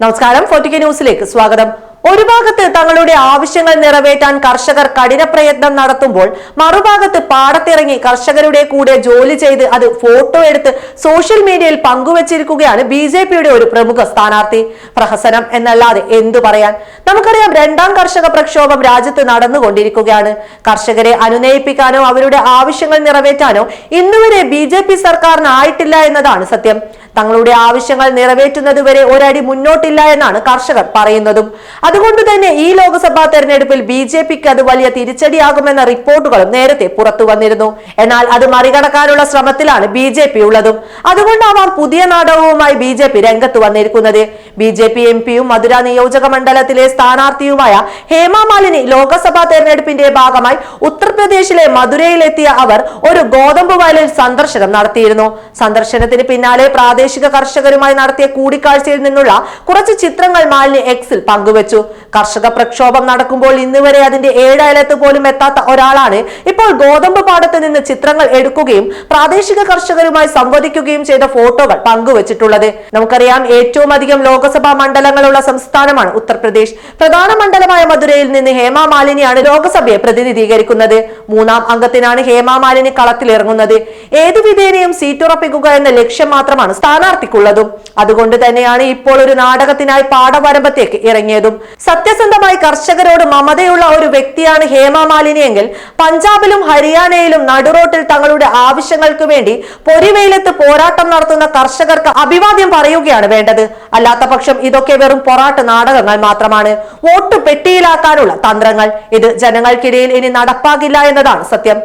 നമസ്കാരം. ഫോർട്ടിക്ക ന്യൂസിലേക്ക് സ്വാഗതം. ഒരു ഭാഗത്ത് തങ്ങളുടെ ആവശ്യങ്ങൾ നിറവേറ്റാൻ കർഷകർ കഠിന പ്രയത്നം നടത്തുമ്പോൾ മറുഭാഗത്ത് പാടത്തിറങ്ങി കർഷകരുടെ കൂടെ ജോലി ചെയ്ത് അത് ഫോട്ടോ എടുത്ത് സോഷ്യൽ മീഡിയയിൽ പങ്കുവച്ചിരിക്കുകയാണ് ബി ജെ പിയുടെ ഒരു പ്രമുഖ സ്ഥാനാർത്ഥി. പ്രഹസനം എന്നല്ലാതെ എന്തു പറയാൻ? നമുക്കറിയാം രണ്ടാം കർഷക പ്രക്ഷോഭം രാജ്യത്ത് നടന്നുകൊണ്ടിരിക്കുകയാണ്. കർഷകരെ അനുനയിപ്പിക്കാനോ അവരുടെ ആവശ്യങ്ങൾ നിറവേറ്റാനോ ഇന്നുവരെ ബി ജെ പി സർക്കാരിനായിട്ടില്ല എന്നതാണ് സത്യം. തങ്ങളുടെ ആവശ്യങ്ങൾ നിറവേറ്റുന്നതുവരെ ഒരടി മുന്നോട്ടില്ല എന്നാണ് കർഷകർ പറയുന്നതും. അതുകൊണ്ട് തന്നെ ഈ ലോക്സഭാ തെരഞ്ഞെടുപ്പിൽ ബി ജെ പിക്ക് അത് വലിയ തിരിച്ചടിയാകുമെന്ന റിപ്പോർട്ടുകളും നേരത്തെ പുറത്തു വന്നിരുന്നു. എന്നാൽ അത് മറികടക്കാനുള്ള ശ്രമത്തിലാണ് ബി ജെ പി ഉള്ളതും. അതുകൊണ്ടാവാം പുതിയ നാടകവുമായി ബി ജെ പി രംഗത്ത് വന്നിരിക്കുന്നത്. ബി ജെ പി എം പിയും മധുര നിയോജക മണ്ഡലത്തിലെ സ്ഥാനാർത്ഥിയുമായ ഹേമ മാലിനി ലോക്സഭാ തെരഞ്ഞെടുപ്പിന്റെ ഭാഗമായി ഉത്തർപ്രദേശിലെ മധുരയിലെത്തിയ അവർ ഒരു ഗോതമ്പ് വയലിൽ സന്ദർശനം നടത്തിയിരുന്നു. സന്ദർശനത്തിന് പിന്നാലെ പ്രാദേശിക കർഷകരുമായി നടത്തിയ കൂടിക്കാഴ്ചയിൽ നിന്നുള്ള കുറച്ച് ചിത്രങ്ങൾ മാലിനി എക്സിൽ പങ്കുവച്ചു. കർഷക പ്രക്ഷോഭം നടക്കുമ്പോൾ ഇന്ന് വരെ അതിന്റെ ഏഴയലത്ത് പോലും എത്താത്ത ഒരാളാണ് ഇപ്പോൾ ഗോതമ്പ് പാടത്ത് നിന്ന് ചിത്രങ്ങൾ എടുക്കുകയും പ്രാദേശിക കർഷകരുമായി സംവദിക്കുകയും ചെയ്ത ഫോട്ടോകൾ പങ്കുവച്ചിട്ടുള്ളത്. നമുക്കറിയാം ഏറ്റവും അധികം ലോക്സഭാ മണ്ഡലങ്ങളുള്ള സംസ്ഥാനമാണ് ഉത്തർപ്രദേശ്. പ്രധാന മണ്ഡലമായ മധുരയിൽ നിന്ന് ഹേമ മാലിനിയാണ് ലോക്സഭയെ പ്രതിനിധീകരിക്കുന്നത്. മൂന്നാം അംഗത്തിനാണ് ഹേമ മാലിനി കളത്തിലിറങ്ങുന്നത്. ഏത് വിധേനയും സീറ്റ് ഉറപ്പിക്കുക എന്ന ലക്ഷ്യം മാത്രമാണ് സ്ഥാനാർത്ഥിക്കുള്ളതും. അതുകൊണ്ട് തന്നെയാണ് ഇപ്പോൾ ഒരു നാടകത്തിനായി പാഠപരമ്പത്തേക്ക് ഇറങ്ങിയതും. സത്യസന്ധമായി കർഷകരോട് മമതയുള്ള ഒരു വ്യക്തിയാണ് ഹേമ മാലിനിയെങ്കിൽ പഞ്ചാബിലും ഹരിയാനയിലും നടുറോട്ടിൽ തങ്ങളുടെ ആവശ്യങ്ങൾക്ക് വേണ്ടി പൊരിവെയിലത്ത് പോരാട്ടം നടത്തുന്ന കർഷകർക്ക് അഭിവാദ്യം പറയുകയാണ് വേണ്ടത്. അല്ലാത്ത പക്ഷം ഇതൊക്കെ വെറും പൊറാട്ട് നാടകങ്ങൾ മാത്രമാണ്. വോട്ട് പെട്ടിയിലാക്കാനുള്ള തന്ത്രങ്ങൾ. ഇത് ജനങ്ങൾക്കിടയിൽ ഇനി നടപ്പാകില്ല എന്നതാണ് സത്യം.